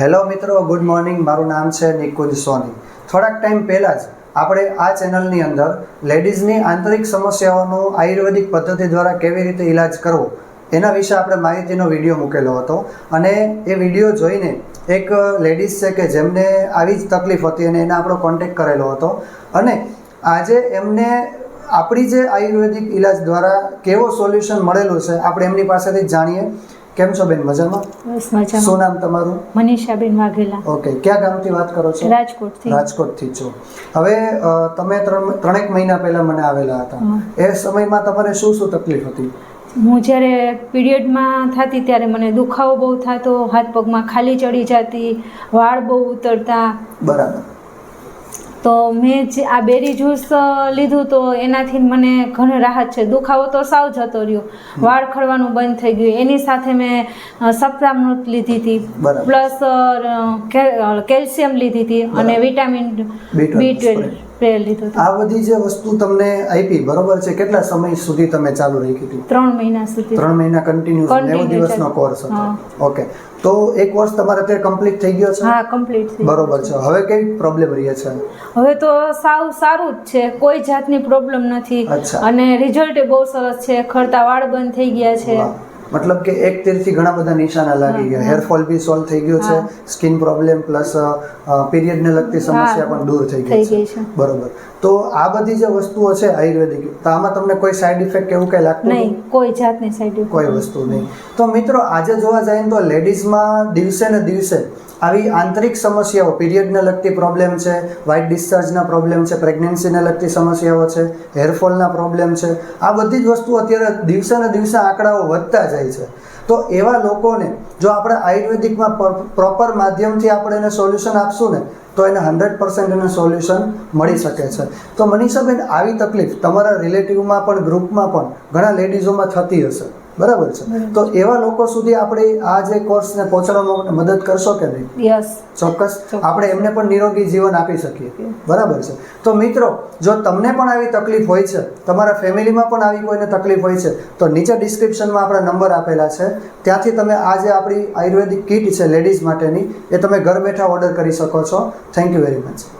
Hello મિત્રો, good morning. મારું નામ છે નિકુંજ સોની. થોડાક ટાઈમ પહેલાં જ આપણે આ ચેનલની અંદર લેડીઝની આંતરિક સમસ્યાઓનો આયુર્વેદિક પદ્ધતિ દ્વારા કેવી રીતે ઈલાજ કરવો, એના વિશે આપણે માહિતીનો વીડિયો મૂકેલો હતો. અને એ વીડિયો જોઈને એક લેડીઝ છે કે જેમને આવી જ તકલીફ હતી અને એને આપણો કોન્ટેક કરેલો હતો. અને આજે એમને આપણી જે આયુર્વેદિક ઈલાજ દ્વારા કેવો સોલ્યુશન મળેલું છે, આપણે એમની પાસેથી જાણીએ. કેમ છો બેન? મજામાં? બસ શું નામ તમારું? મનીષાબેન વાઘેલા. ઓકે. ક્યાં ગામથી વાત કરો છો? રાજકોટથી. રાજકોટથી છો. હવે તમે ત્રણ ત્રણેક મહિના પહેલા મને આવેલા હતા. એ સમયમાં તમારે શું શું તકલીફ હતી? હું જ્યારે પીરિયડમાં થતી ત્યારે મને દુખાવો બહુ થતો હાથ પગમાં ખાલી ચડી જતી વાળ બહુ ઉતરતા. બરાબર. તો મેં જે આ બેરી જ્યુસ લીધું તો એનાથી મને ઘણી રાહત છે. દુખાવો તો સાવ જતો રહ્યો. વાળ ખરવાનું બંધ થઈ ગયું. એની સાથે મેં સપ્તામૃત લીધી હતી. પ્લસ કેલ્શિયમ લીધી હતી અને વિટામિન બી ટ્વેલ્વ લીધું આ બધી જે વસ્તુ તમને આપી બરોબર છે? કેટલા સમય સુધી તમે ચાલુ રાખી હતી? ત્રણ મહિના સુધી. ત્રણ મહિના કન્ટિન્યુ નેવું દિવસનો. કોર્સ હતો. ઓકે તો એક વર્ષ તમારે તે કમ્પ્લીટ થઈ ગયો છે? હા કમ્પ્લીટ બરોબર છે. હવે કઈ પ્રોબ્લેમ રહે છે? હવે તો સાવ સારું જ છે. કોઈ જાતની પ્રોબ્લેમ નથી. અને રિઝલ્ટ બહુ સરસ છે. ખરતા વાળ બંધ થઈ ગયા છે. મતલબ કે એક તીરથી ઘણા બધા નિશાના લાગી ગયા. હેર ફોલ બી સોલ્વ થઈ ગયો છે. સ્કિન પ્રોબ્લેમ પ્લસ પીરિયડને લગતી સમસ્યા પણ દૂર થઈ ગઈ છે. બરોબર. તો આ બધી જે વસ્તુઓ છે આયુર્વેદિક તો આમાં તમને કોઈ સાઈડ ઇફેક્ટ એવું કંઈ લાગતું નહીં કોઈ જાતની સાઈડ કોઈ વસ્તુ નહીં. તો મિત્રો આજે જોવા જઈએ તો લેડીઝમાં દિવસે ને દિવસે આવી આંતરિક સમસ્યાઓ પીરિયડને લગતી પ્રોબ્લેમ છે વ્હાઇટ ડિસ્ચાર્જના પ્રોબ્લેમ છે પ્રેગ્નન્સીને લગતી સમસ્યાઓ છે હેરફોલના પ્રોબ્લેમ છે આ બધી જ વસ્તુ અત્યારે દિવસે ને દિવસે આંકડાઓ વધતા જાય છે. તો એવા લોકોને જો આપણે આયુર્વેદિકમાં પ્રોપર માધ્યમથી આપણે એને સોલ્યુશન આપશું ને, તો એને હંડ્રેડ પર્સન્ટ એને સોલ્યુશન મળી શકે છે. તો મનીષાબેન, આવી તકલીફ તમારા રિલેટિવમાં પણ ગ્રુપમાં પણ ઘણા લેડીઝોમાં થતી હશે. બરાબર છે. તો એવા લોકો સુધી આપણે આ જે કોર્સને પહોંચાડવામાં મદદ કરશો કે નહીં? યસ ચોક્કસ. આપણે એમને પણ નિરોગી જીવન આપી શકીએ. બરાબર છે. તો મિત્રો જો તમને પણ આવી તકલીફ હોય છે તમારા ફેમિલીમાં પણ આવી કોઈને તકલીફ હોય છે તો નીચે ડિસ્ક્રિપ્શનમાં આપણા નંબર આપેલા છે. ત્યાંથી તમે આ જે આપણી આયુર્વેદિક કીટ છે લેડીઝ માટેની એ તમે ઘર બેઠા ઓર્ડર કરી શકો છો. Thank you very much